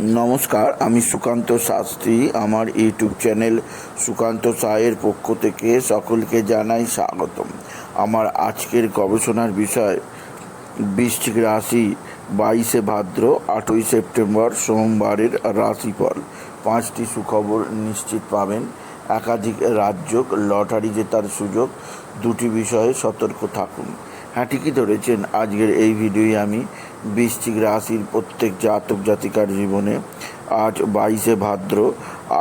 নমস্কার, আমি সুকান্ত শাস্ত্রী। আমার ইউটিউব চ্যানেল সুকান্ত সায়ের পক্ষ থেকে সকলকে জানাই স্বাগতম। আমার আজকের গবেষণার বিষয়, বৃশ্চিক রাশি বাইশে ভাদ্র, আটই সেপ্টেম্বর, সোমবারের রাশিফল। পাঁচটি সুখবর নিশ্চিত পাবেন। একাধিক রাজ্য লটারি জেতার সুযোগ। দুটি বিষয়ে সতর্ক থাকুন। হ্যাঁ ঠিকই ধরেছেন। আজকের এই ভিডিওয়ে আমি বৃশ্চিক রাশির প্রত্যেক জাতক জাতিকার জীবনে আজ বাইশে ভাদ্র,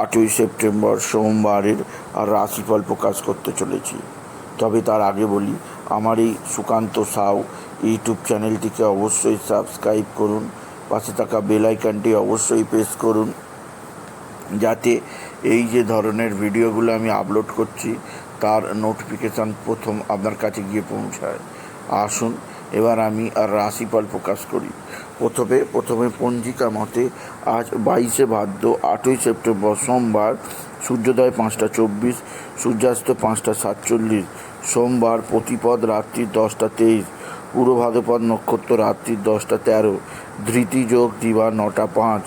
আটই সেপ্টেম্বর সোমবারের রাশিফল প্রকাশ করতে চলেছি। তবে তার আগে বলি, আমার এই সুকান্ত সাউ ইউটিউব চ্যানেলটিকে অবশ্যই সাবস্ক্রাইব করুন, পাশে থাকা বেল আইকনটি অবশ্যই প্রেস করুন, যাতে এই যে ধরনের ভিডিওগুলো আমি আপলোড করছি, তার নোটিফিকেশান প্রথম আপনার কাছে গিয়ে পৌঁছায়। আসুন, এবার আমি আর রাশিফল প্রকাশ করি। প্রথমে প্রথমে পঞ্জিকা মতে, আজ বাইশে ভাদ্র, আটই সেপ্টেম্বর সোমবার, সূর্যোদয় পাঁচটা চব্বিশ, সূর্যাস্ত পাঁচটা সাতচল্লিশ, সোমবার প্রতিপদ রাত্রি দশটা তেইশ, পূর্ব ভাদ্রপদ নক্ষত্র রাত্রি দশটা তেরো ধৃতিযোগ দিবা নটা পাঁচ,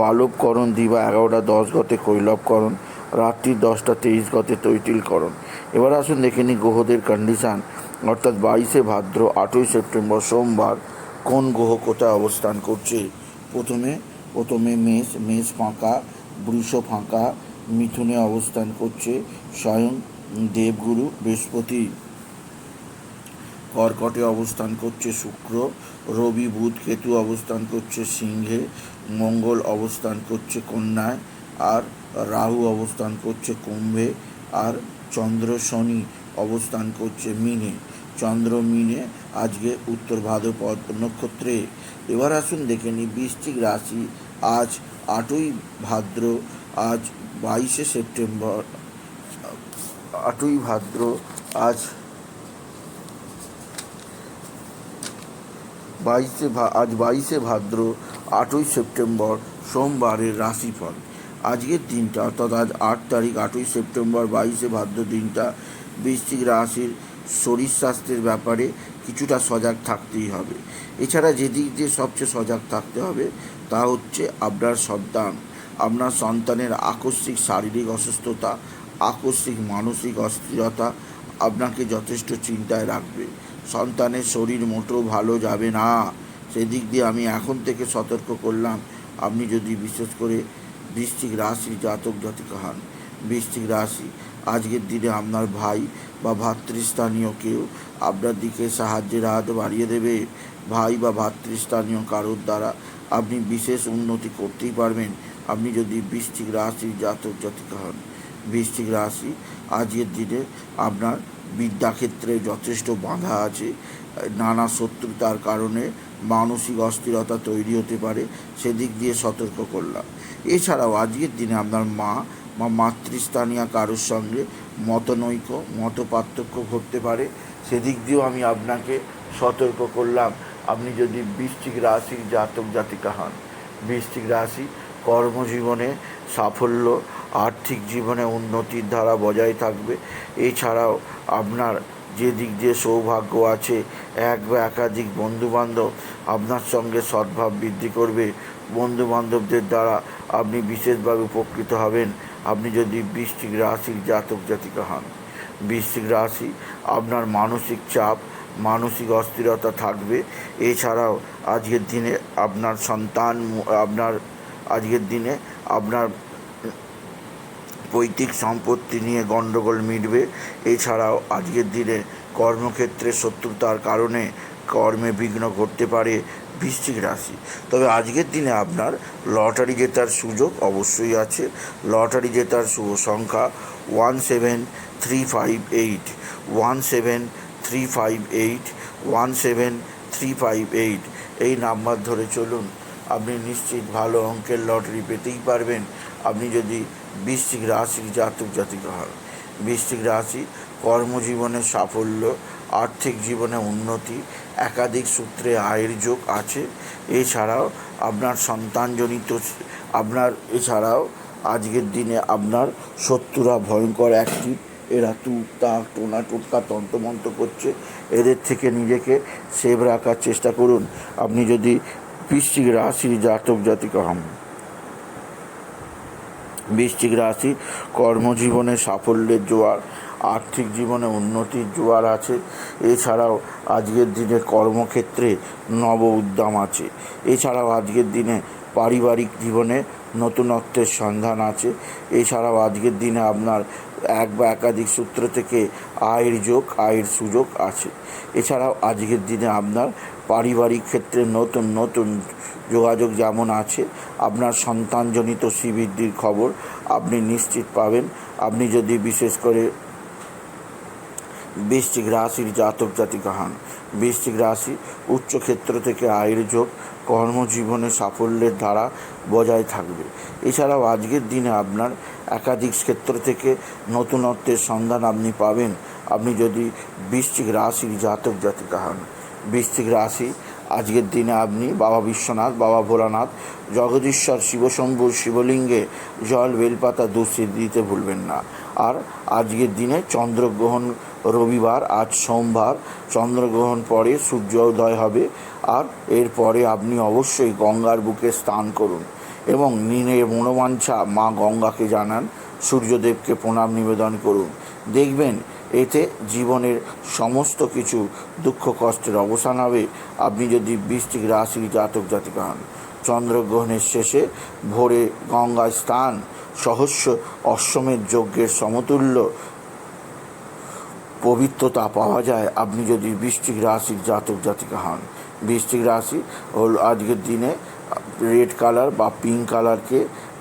বালবকরণ দিবা এগারোটা দশ গতে কৈলবকরণ রাত্রি দশটা তেইশ গতে তৈতিলকরণ এবার আসুন দেখে নিই গ্রহদের কন্ডিশান অর্থাৎ বাইশে ভাদ্র, আটই সেপ্টেম্বর সোমবার কোন গ্রহ কোথায় অবস্থান করছে? প্রথমে প্রথমে মেষ মেষ ফাঁকা, বৃষ ফাঁকা, মিথুনে অবস্থান করছে স্বয়ং দেবগুরু বৃহস্পতি। কর্কটে অবস্থান করছে শুক্র, রবি, বুধ, কেতু অবস্থান করছে সিংহে, মঙ্গল অবস্থান করছে কন্যায়, আর রাহু অবস্থান করছে কুম্ভে আর চন্দ্র শনি অবস্থান করছে মিনে। চন্দ্র মিনে আজকে উত্তর ভাদ্রপদ নক্ষত্রে। এবার আসুন দেখে নিই বৃশ্চিক রাশি। আজ আটই ভাদ্র, আজ বাইশে সেপ্টেম্বর। আটই ভাদ্র, আজ বাইশে আজ বাইশে ভাদ্র, আটই সেপ্টেম্বর, সোমবারের রাশিফল। আজকের দিনটা, অর্থাৎ আজ আট তারিখ, আটই সেপ্টেম্বর, বাইশে ভাদ্র দিনটা, বৃশ্চিক রাশির শরীর স্বাস্থ্যের ব্যাপারে কিছুটা সজাগ থাকতেই হবে। এছাড়া যেদিক দিয়ে সবচেয়ে সজাগ থাকতে হবে, তা হচ্ছে আপনার সন্তান। আপনার সন্তানের আকস্মিক শারীরিক অসুস্থতা, আকস্মিক মানসিক অস্থিরতা আপনাকে যথেষ্ট চিন্তায় রাখবে। সন্তানের শরীর মোটেও ভালো যাবে না। সেদিক দিয়ে আমি এখন থেকে সতর্ক করলাম। আপনি যদি বিশেষ করে বৃশ্চিক রাশির জাতক জাতিকা হন। বৃশ্চিক রাশি, আজকের দিনে আপনার ভাই বা ভাতৃস্থানীয় কেউ আপনার দিকে সাহায্যের হাত বাড়িয়ে দেবে। ভাই বা ভাতৃস্থানীয় কারোর দ্বারা আপনি বিশেষ উন্নতি করতেই পারবেন। আপনি যদি বৃশ্চিক রাশির জাতক জাতিকা হন। বৃশ্চিক রাশি, আজকের দিনে আপনার বিদ্যাক্ষেত্রে যথেষ্ট বাধা আছে। নানা শত্রুতার কারণে মানসিক অস্থিরতা তৈরি হতে পারে, সেদিক দিয়ে সতর্ক করলাম। এছাড়াও আজকের দিনে আপনার মা বা মাতৃস্থানীয় কারোর সঙ্গে মতনৈক্য মত পার্থক্য ঘটতে পারে, সেদিক দিয়েও আমি আপনাকে সতর্ক করলাম। আপনি যদি বৃষ্টিক রাশির জাতক জাতিকা হন বৃষ্টিক রাশি কর্মজীবনে সাফল্য, আর্থিক জীবনে উন্নতির ধারা বজায় থাকবে। এছাড়াও আপনার যে দিক দিয়ে সৌভাগ্য আছে, এক বা একাধিক বন্ধুবান্ধব আপনার সঙ্গে সদ্ভাব বৃদ্ধি করবে। বন্ধুবান্ধবদের দ্বারা আপনি বিশেষভাবে উপকৃত হবেন। আপনি যদি বৃষ্টিক রাশির জাতক জাতিকা হন, বৃশ্চিক রাশি আপনার মানসিক চাপ, মানসিক অস্থিরতা থাকবে। এছাড়াও আজকের দিনে আপনার সন্তান, আপনার আজকের দিনে আপনার পৈতৃক সম্পত্তি নিয়ে গণ্ডগোল মিটবে। এছাড়াও আজকের দিনে কর্মক্ষেত্রে শত্রুতার কারণে কর্মে বিঘ্ন ঘটতে পারে বৃশ্চিক রাশি। তবে আজকের দিনে আপনার লটারি জেতার সুযোগ অবশ্যই আছে। লটারি জেতার শুভ সংখ্যা one seven three five eight, one seven three five eight, one seven three five eight. এই নাম্বার ধরে চলুন, আপনি নিশ্চিত ভালো অঙ্কের লটারি পেতেই পারবেন। আপনি যদি বৃশ্চিক রাশির জাতক জাতিকা হন, বৃশ্চিক রাশি কর্মজীবনে সাফল্য আর্থিক জীবনে উন্নতি, একাধিক সূত্রে আয়ের যোগ আছে। এছাড়াও আপনার সন্তানজনিত আপনার, এছাড়াও আজকের দিনে আপনার শত্রুরা ভয়ঙ্কর অ্যাক্টিভ এরা তুক তাক টোনা, টোটকা, তন্ত্রমন্ত্র করছে। এদের থেকে নিজেকে সেভ রাখার চেষ্টা করুন। আপনি যদি বৃশ্চিক রাশির জাতক জাতিকা হন। বৃশ্চিক রাশি, কর্মজীবনে সাফল্যের জোয়ার, আর্থিক জীবনে উন্নতির জোয়ার আছে। এছাড়াও আজকের দিনে কর্মক্ষেত্রে নব উদ্যম আছে। এছাড়াও আজকের দিনে পারিবারিক জীবনে নতুনত্বের সন্ধান আছে। এছাড়াও আজকের দিনে আপনার এক বা একাধিক সূত্র থেকে আয়ের যোগ, আয়ের সুযোগ আছে। এছাড়াও আজকের দিনে আপনার পারিবারিক ক্ষেত্রে নতুন নতুন যোগাযোগ যেমন আছে, আপনার সন্তানজনিত শ্রীবৃদ্ধির খবর আপনি নিশ্চিত পাবেন। আপনি যদি বিশেষ করে বৃশ্চিক রাশির জাতক জাতিকা হন বৃশ্চিক রাশি উচ্চ ক্ষেত্র থেকে আয়ের যোগ কর্মজীবনে সাফল্যের ধারা বজায় থাকবে। এছাড়াও আজকের দিনে আপনার একাধিক ক্ষেত্র থেকে নতুনত্বের সন্ধান আপনি পাবেন। আপনি যদি বৃশ্চিক রাশির জাতক জাতিকা হন বৃশ্চিক রাশি আজকের দিনে আপনি বাবা বিশ্বনাথ, বাবা ভোলানাথ, জগদীশ্বর শিবশম্ভুর শিবলিঙ্গে জল, বেলপাতা দুষে দিতে ভুলবেন না। আর আজকের দিনে চন্দ্রগ্রহণ রবিবার, আজ সোমবার, চন্দ্রগ্রহণ পরে সূর্য উদয় হবে। আর এরপরে আপনি অবশ্যই গঙ্গার বুকে স্নান করুন এবং নিনের মনোবাঞ্ছা মা গঙ্গাকে জানান, সূর্যদেবকে প্রণাম নিবেদন করুন। দেখবেন এতে জীবনের সমস্ত কিছু দুঃখ, কষ্টের অবসান হবে। আপনি যদি বৃষ্টিক রাশির জাতক, জাতিকা হন, চন্দ্রগ্রহণের শেষে ভোরে গঙ্গায় স্থান সহস্র অশ্বমেধ যজ্ঞের সমতুল্য পবিত্রতা পাওয়া যায়, আপনি যদি বৃষ্টিক রাশির জাতক, জাতিকা হন বৃষ্টিক রাশি হল আজকের দিনে রেড কালার বা পিঙ্ক কালারকে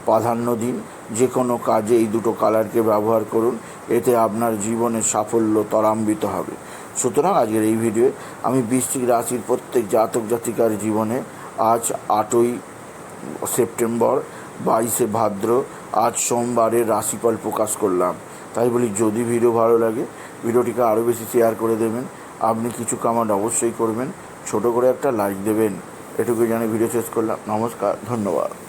প্রাধান্য দিন। যে কোনো কাজে এই দুটো কালারকে ব্যবহার করুন, এতে আপনার জীবনের সাফল্য ত্বরান্বিত হবে। সুতরাং আজকের এই ভিডিওয়ে আমি বৃশ্চিক রাশির প্রত্যেক জাতক জাতিকার জীবনে আজ আটই সেপ্টেম্বর, বাইশে ভাদ্র, আজ সোমবারের রাশিফল প্রকাশ করলাম। তাই বলি, যদি ভিডিও ভালো লাগে, ভিডিওটিকে আরও বেশি শেয়ার করে দেবেন। আপনি কিছু কামান্ড অবশ্যই করবেন, ছোট করে একটা লাইক দেবেন। এটুকু জানি ভিডিও শেষ করলাম। নমস্কার, ধন্যবাদ।